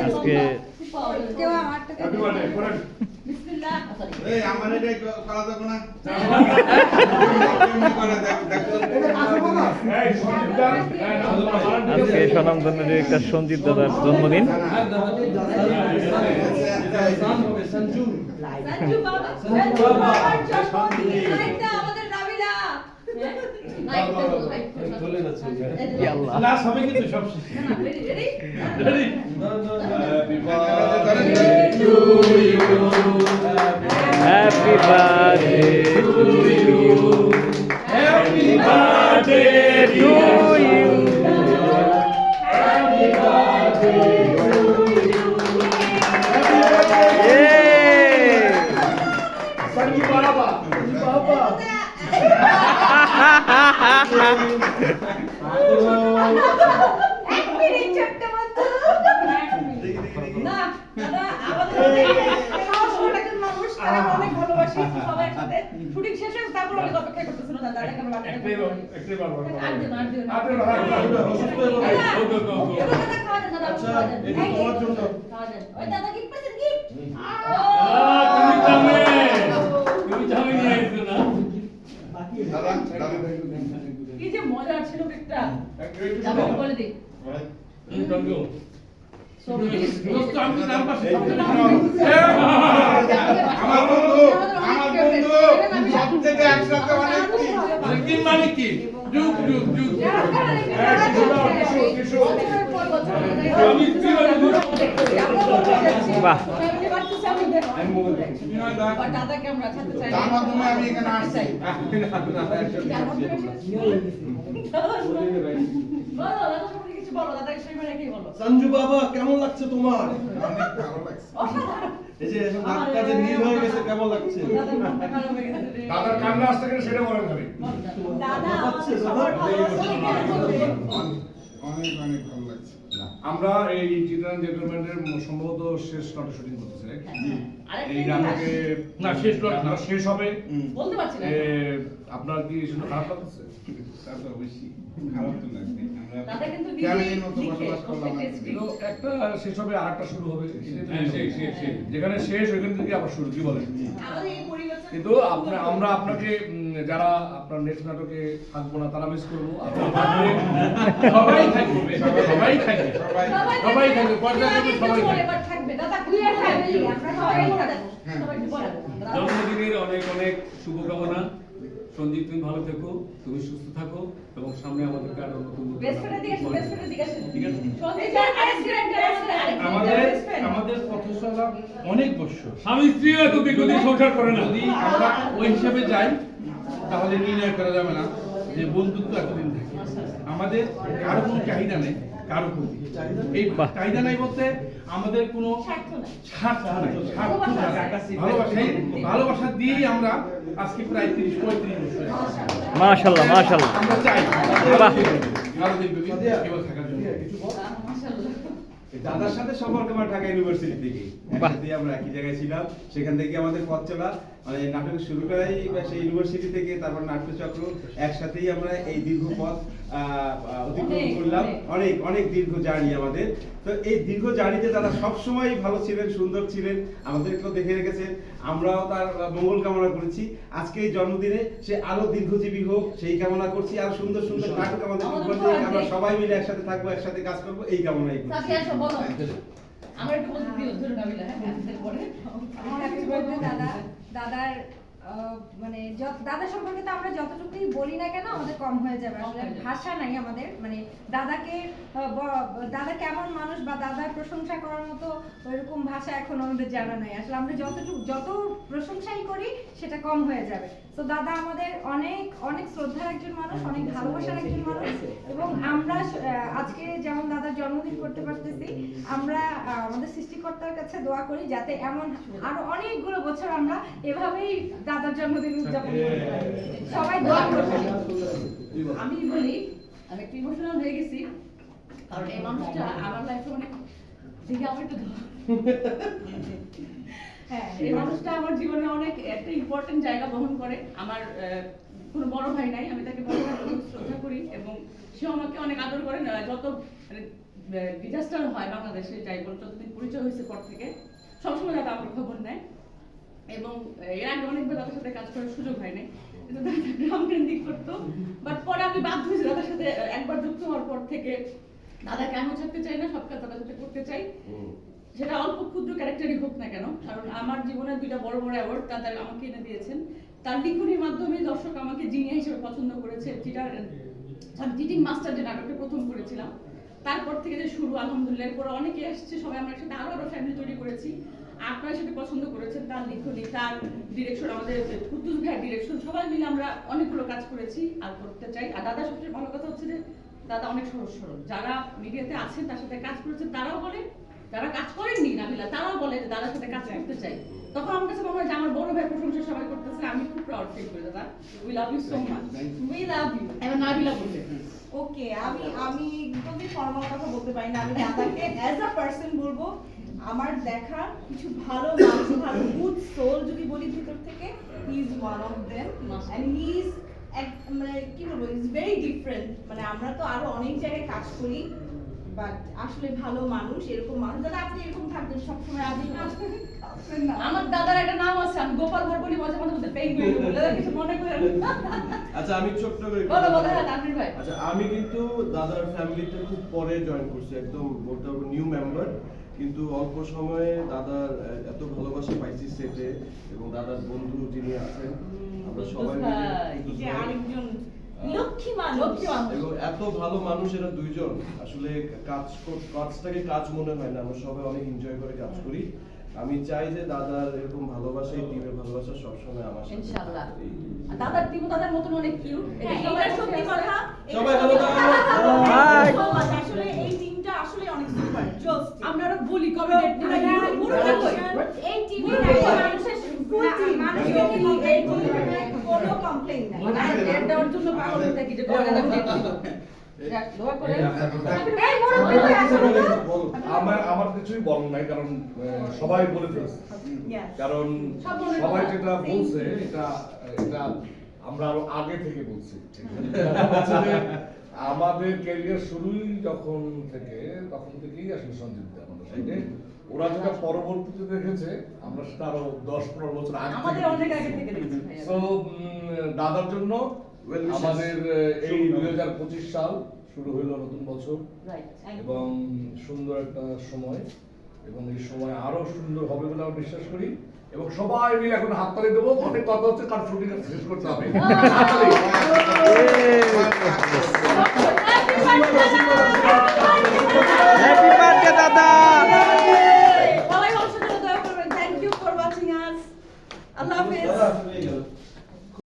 আজকে সঞ্জীব। আজকে স্বনামধন্য ডিরেক্টর সঞ্জিত দাদার জন্মদিন সঞ্জু বাবা সঞ্জু বাবার জন্মদিন লাইটটা আমাদের নাবিলা লাইটটা লাইটটা চলে যাচ্ছে আচ্ছা, এই? আহ, তুমি জানে। তুমি জানে নিয়ে এসছো না? কি যে মজা ছিল কেকটা। একটু শোনো। বলে দিই। আমি আমার বন্ধু আমার বন্ধু সব থেকে একসাথে অনেক কি? মানে কি? যুগ যুগ যুগ? বাহ। আমি এখানে আসছি। সঞ্জু বাবা কেমন লাগছে তোমার? অনেক ভালো লাগছে অসাধারণ। এই যে এখন নাক কাজে নীল হয়ে গেছে কেমন লাগছে দাদার মনটা খারাপ হয়ে গেছে রে। দাদার কান্না আসতে গেলে সেটা বলেন খালি। দাদা আমাদের সবার ভালোবাসা কেন বলবে? অনেক অনেক ভালো লাগছে আমরা এই চিত্রান জেন্টলম্যানের সম্ভবত শেষ নাটক শুটিং করতেছি এই ইতিহাস। নাটকে না, শেষ না। শেষ হবে বলতে পারছি না আপনার কি শুনে খারাপ লাগছে তা তো অবশ্যই খারাপ তো একটা শেষ হবে আর একটা শুরু হবে। হ্যাঁ, শেষ, শেষ। যেখানে শেষ ওইখান থেকে আবার শুরু কি বলেন? কিন্তু আমরা আপনাকে যারা আপনার নেক্সট নাটকে থাকব না তারা মিস করব। সবাই থাকবে সবাই থাকবে সবাই থাকবে, সবাই থাকবে। হ্যাঁ। জন্মদিনের অনেক অনেক শুভকামনা। সঞ্জিত তুমি ভালো থেকো তুমি সুস্থ থাকো এবং সামনে আমাদের আরও নতুন আমাদের আমাদের পথশালা অনেক বছর স্বামী স্ত্রী এত দীর্ঘদিন সংসার করে না। যদি আমরা ওই হিসাবে যাই তাহলে নির্ণয় করা যাবে না যে বন্ধুত্ব এতদিন আমাদের কারও কোনো চাহিদা নেই কারও প্রতি এই চাহিদা নাই বলতে আমাদের কোনো স্বার্থ নাই। স্বার্থ নাই ভালোবাসা দিয়েই আমরা আজকে প্রায় তিরিশ পঁয়ত্রিশ বছর মাশাল্লাহ মাশাল্লাহ আমরা চাই আরও দীর্ঘদিন কেবল থাকার জন্য। দাদার সাথে সম্পর্ক আমার ঢাকা ইউনিভার্সিটি থেকে আমরা একই জায়গায় ছিলাম সেখান থেকে আমাদের পথ চলা। মানে নাটক শুরু করাই বা সেই ইউনিভার্সিটি থেকে তারপর নাট্যচক্র একসাথেই আমরা এই দীর্ঘ পথ অতিক্রম করলাম অনেক। অনেক দীর্ঘ জার্নি আমাদের তো এই দীর্ঘ জার্নিতে তারা সবসময় ভালো ছিলেন সুন্দর ছিলেন আমাদেরকেও দেখে রেখেছেন আমরাও তার মঙ্গল কামনা করেছি আজকে এই জন্মদিনে সে আরও দীর্ঘজীবী হোক সেই কামনা করছি আর সুন্দর সুন্দর নাটক আমাদের। আমরা সবাই মিলে একসাথে থাকব একসাথে কাজ করব এই কামনাই করছি বলো। আমার একটু বলতে দিও, ধরো নাবিলা, হ্যাঁ, হ্যাঁ, পরে। আমার হ্যাপি বার্থডে দাদা দাদার মানে দাদা সম্পর্কে তো আমরা যতটুকুই বলি না কেন আমাদের কম হয়ে যাবে। আসলে ভাষা নাই আমাদের। মানে দাদাকে দাদা কেমন মানুষ বা দাদার প্রশংসা করার মতো ওইরকম ভাষা এখন আমাদের জানা নাই। আসলে আমরা যতটুকু যত প্রশংসাই করি সেটা কম হয়ে যাবে। তো দাদা আমাদের অনেক অনেক শ্রদ্ধার একজন মানুষ অনেক ভালোবাসার একজন মানুষ। এবং আমরা আজকে যেমন দাদার জন্মদিন করতে পারতেছি আমরা সৃষ্টিকর্তার কাছে দোয়া করি যাতে এমন আরও অনেকগুলো বছর আমরা এভাবেই দাদার জন্মদিন উদযাপন করতে পারি। সবাই দোয়া করবেন। আমি বলি, আমি একটু ইমোশনাল হয়ে গেছি, কারণ এই মানুষটা আমার লাইফে অনেক দেখে আমার একটু হ্যাঁ এই মানুষটা আমার জীবনে অনেক একটা ইম্পর্টেন্ট জায়গা বহন করে। আমার কোনো বড় ভাই নাই, আমি তাকে বড় ভাই শ্রদ্ধা করি এবং সে আমাকে অনেক আদর করে যত ডিজাস্টার হয় বাংলাদেশে যাই বল যতদিন পরিচয় হয়েছে পর থেকে সবসময় দাদা আমার খবর নেয়। এবং এর আগে অনেকবার দাদার সাথে কাজ করার সুযোগ হয় নাই। কিন্তু দাদা গ্রাম কেন্দ্রিক করতো বাট পরে আমি বাধ্য হয়েছি দাদার সাথে একবার যুক্ত হওয়ার পর থেকে দাদা কেন থাকতে চাই না সব কাজ দাদার সাথে করতে চাই। সেটা অল্প ক্ষুদ্র ক্যারেক্টারই হোক না কেন কারণ আমার জীবনে দুইটা বড় বড় অ্যাওয়ার্ড দাদা আমাকে এনে দিয়েছেন। তার লিখনির মাধ্যমে দর্শক আমাকে জিনিয়া হিসেবে পছন্দ করেছে চিটার আমি মাস্টার যে নাটকটা প্রথম করেছিলাম। তারপর থেকে যে শুরু আলহামদুলিল্লাহ। এরপর অনেকে আসছে সবাই আমরা একসাথে আরও আরও ফ্যামিলি তৈরি করেছি। আপনারা সেটা পছন্দ করেছেন তার লিখনি তার ডিরেকশন আমাদের কুদ্দুস ভাইয়ের ডিরেকশন সবাই মিলে আমরা অনেকগুলো কাজ করেছি আর করতে চাই। আর দাদা সবচেয়ে ভালো কথা হচ্ছে যে দাদা অনেক সহজ সরল। যারা মিডিয়াতে আছেন তার সাথে কাজ করেছেন তারাও বলে যারা কাজ করেননি নাবিলা তারাও বলে যে দাদার সাথে কাজ করতে চাই। তখন আমার কাছে মনে হয় যে আমার বড় ভাই প্রশংসা সবাই করতেছে আমি খুব প্রাউড ফিল করি দাদা। We love you so much we love you এবার নাবিলা বলবে। ওকে আমি আমি যদি ফর্মাল কথা বলতে পারি না আমি দাদাকে অ্যাজ আ পার্সন বলব আমার দেখা কিছু ভালো মানুষ ভালো গুড সোল যদি বলি ভিতর থেকে he is one of them and he is মানে কি বলব ইজ ভেরি ডিফারেন্ট মানে আমরা তো আরও অনেক জায়গায় কাজ করি বাট আসলে ভালো মানুষ এরকম মানুষ দাদা আপনি এরকম থাকবেন সবসময় আপনি কাজ করেন আমার দাদার একটা নাম আছে আমি গোপাল বলি মাঝে মাঝে মধ্যে পেঙ্গুইন বলি দাদা কিছু মনে করেন আচ্ছা আমি ছোট্ট করে বলো বলো হ্যাঁ তানভীর ভাই। আচ্ছা আমি কিন্তু দাদার ফ্যামিলিতে খুব পরে জয়েন করছি একদম বলতে নিউ মেম্বার কিন্তু অল্প সময়ে দাদার এত ভালোবাসা পাইছি সেটে এবং দাদার বন্ধু যিনি আছেন আমরা সবাই মিলে আরেকজন। এবং এত ভালো মানুষ এরা দুইজন। আসলে কাজ কাজটাকে কাজ মনে হয় না আমরা সবাই অনেক এনজয় করে কাজ করি। আমি চাই যে দাদার এরকম ভালোবাসা এই টিমের ভালোবাসা সবসময় আমার সাথে ইনশাআল্লাহ দাদার টিমও দাদার মতন অনেক কিউট হ্যাঁ, এটা সত্যি কথা। সবাই ভালো. আসলে এই টিমটা আসলে অনেক সুপার জাস্ট আমরা আরও বলি কবে এই টিমে মানুষের ফুল টিম মানুষের এই টিমে। কোনো কমপ্লেইন নাই। আর দেওয়ার জন্য পাগল হয়ে থাকি যে কবে আমার আমার কিছুই বল নাই কারণ সবাই বলে ফেলছে। কারণ সবাই যেটা বলছে এটা এটা আমরা আরও আগে থেকে বলছি। আমাদের ক্যারিয়ার শুরুই যখন থেকে তখন থেকেই আসলে সঞ্জীব আমাদের সাথে। ওরা যেটা পরবর্তীতে দেখেছে আমরা সেটা আরও দশ পনেরো বছর আগে দাদার জন্য. আমাদের এই। দুই হাজার পঁচিশ সাল শুরু হইল নতুন বছর. এবং সুন্দর একটা সময়। এবং এই সময় আরও সুন্দর হবে বলে আমরা বিশ্বাস করি। এবং সবাই মিলে এখন হাত তালি দেবো। অনেক কথা হচ্ছে তার শুটিং শেষ করতে হবে।